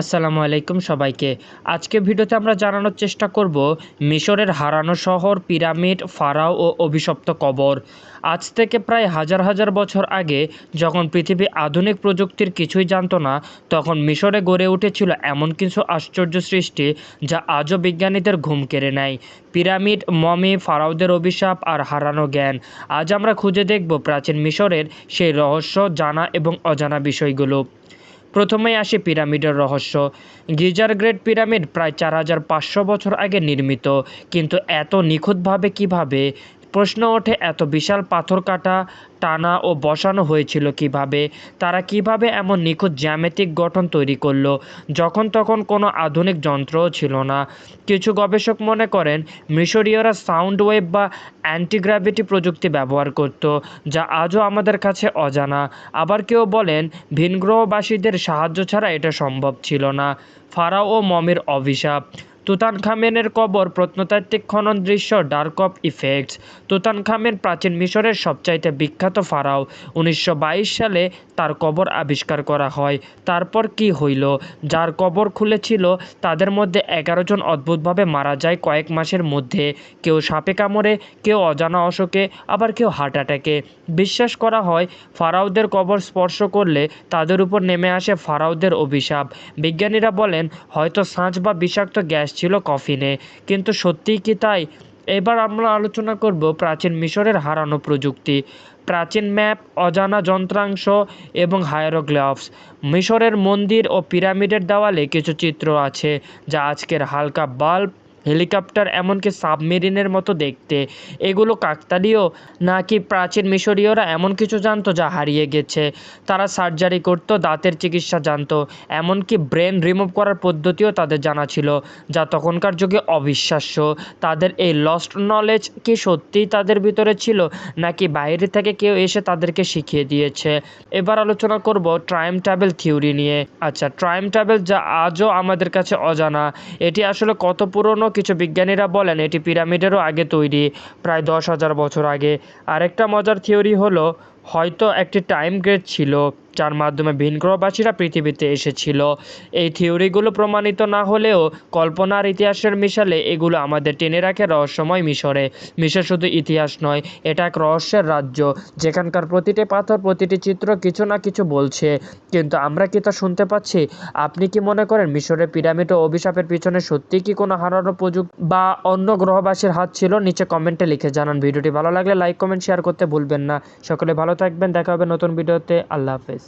আসসালামু আলাইকুম সবাইকে। আজকে ভিডিওতে আমরা জানানোর চেষ্টা করব মিশরের হারানো শহর, পিরামিড, ফারাও ও অভিশপ্ত কবর। আজ থেকে প্রায় হাজার হাজার বছর আগে যখন পৃথিবী আধুনিক প্রযুক্তির কিছুই জানত না, তখন মিশরে গড়ে উঠেছিল এমন কিছু আশ্চর্য সৃষ্টি যা আজও বিজ্ঞানীদের ঘুম কেড়ে নেয়। পিরামিড, মমি, ফারাওদের অভিশাপ আর হারানো জ্ঞান। আজ আমরা খুঁজে দেখব প্রাচীন মিশরের সেই রহস্য, জানা এবং অজানা বিষয়গুলো। প্রথমেই আসে পিরামিডের রহস্য। গিজার গ্রেট পিরামিড প্রায় চার হাজার পাঁচশো বছর আগে নির্মিত, কিন্তু এত নিখুঁতভাবে কীভাবে প্রশ্ন ওঠে, এত বিশাল পাথর কাটা, টানা ও বসানো হয়েছিল কীভাবে? তারা কীভাবে এমন নিখুঁত জ্যামিতিক গঠন তৈরি করল? যখন তখন কোনো আধুনিক যন্ত্রও ছিল না। কিছু গবেষক মনে করেন, মিশরীয়রা সাউন্ড ওয়েভ বা অ্যান্টিগ্র্যাভিটি প্রযুক্তি ব্যবহার করত, যা আজও আমাদের কাছে অজানা। আবার কেউ বলেন, ভিনগ্রহবাসীদের সাহায্য ছাড়া এটা সম্ভব ছিল না। ফারাও ও মমির অভিশাপ। তুতানখামেনের কবর প্রত্নতাত্ত্বিক খনন দৃশ্য ডার্ক অফ ইফেক্টস তুতানখামেন প্রাচীন মিশরের সবচাইতে বিখ্যাত ফারাও, উনিশশো বাইশ সালে তার কবর আবিষ্কার করা হয়। তারপর কি হইল? যার কবর খুলেছিল, তাদের মধ্যে এগারো জন অদ্ভুতভাবে মারা যায় কয়েক মাসের মধ্যে। কেউ সাপে কামড়ে, কেউ অজানা অসুখে আবার কেউ হার্ট অ্যাটাকে বিশ্বাস করা হয়, ফারাওদের কবর স্পর্শ করলে তাদের উপর নেমে আসে ফারাওদের অভিশাপ। বিজ্ঞানীরা বলেন, হয়তো সাঁচ বা বিষাক্ত গ্যাস ছিল কফিনে। কিন্তু সত্যিই কি তাই? এবার আমরা আলোচনা করব প্রাচীন মিশরের হারানো প্রযুক্তি। প্রাচীন ম্যাপ, অজানা যন্ত্রাংশ এবং হায়ারোগ্লাফস। মিশরের মন্দির ও পিরামিডের দেওয়ালে কিছু চিত্র আছে, যা আজকের হালকা বাল্ব হেলিকপ্টার এমনকি সাবমেরিনের মতো দেখতে। এগুলো কাকতালীয় নাকি প্রাচীন মিশরীয়রা এমন কিছু জানতো যা হারিয়ে গেছে? তারা সার্জারি করতো, দাঁতের চিকিৎসা জানতো, এমনকি ব্রেন রিমুভ করার পদ্ধতিও তাদের জানা ছিল, যা তখনকার যুগে অবিশ্বাস্য। তাদের এই লস্ট নলেজ কি সত্যিই তাদের ভিতরে ছিল, নাকি বাইরে থেকে কেউ এসে তাদেরকে শিখিয়ে দিয়েছে? এবার আলোচনা করব ট্রাইম ট্রাভেল থিওরি নিয়ে। আচ্ছা ট্রাইম ট্রাভেল যা আজও আমাদের কাছে অজানা, এটি আসলে কত পুরনো কিছু বিজ্ঞানীরা বলেন, এটি পিরামিডেরও আগে তৈরি, প্রায় দশ হাজার বছর আগে। আরেকটা মজার থিওরি হলো হয়তো একটি টাইম গ্রেড ছিল, যার মাধ্যমে ভিনগ্রহবাসীরা পৃথিবীতে এসেছিল। এই থিওরিগুলো প্রমাণিত না হলেও কল্পনার ইতিহাসের মিশালে এগুলো আমাদের টেনে রাখে রহস্যময় মিশরে। মিশর শুধু ইতিহাস নয়, এটা এক রহস্যের রাজ্য। যেখানকার প্রতিটি পাথর, প্রতিটি চিত্র কিছু না কিছু বলছে। কিন্তু আমরা কি তা শুনতে পাচ্ছি? আপনি কি মনে করেন মিশরের পিরামিড ও অভিশাপের পিছনে সত্যি কি কোনো হারানো প্রযুক্তি বা অন্য গ্রহবাসীর হাত ছিল? নিচে কমেন্টে লিখে জানান। ভিডিওটি ভালো লাগলে লাইক, কমেন্ট শেয়ার করতে ভুলবেন না। সকলে ভালো থাকবেন দেখা হবে নতুন ভিডিওতে। আল্লাহ হাফেজ।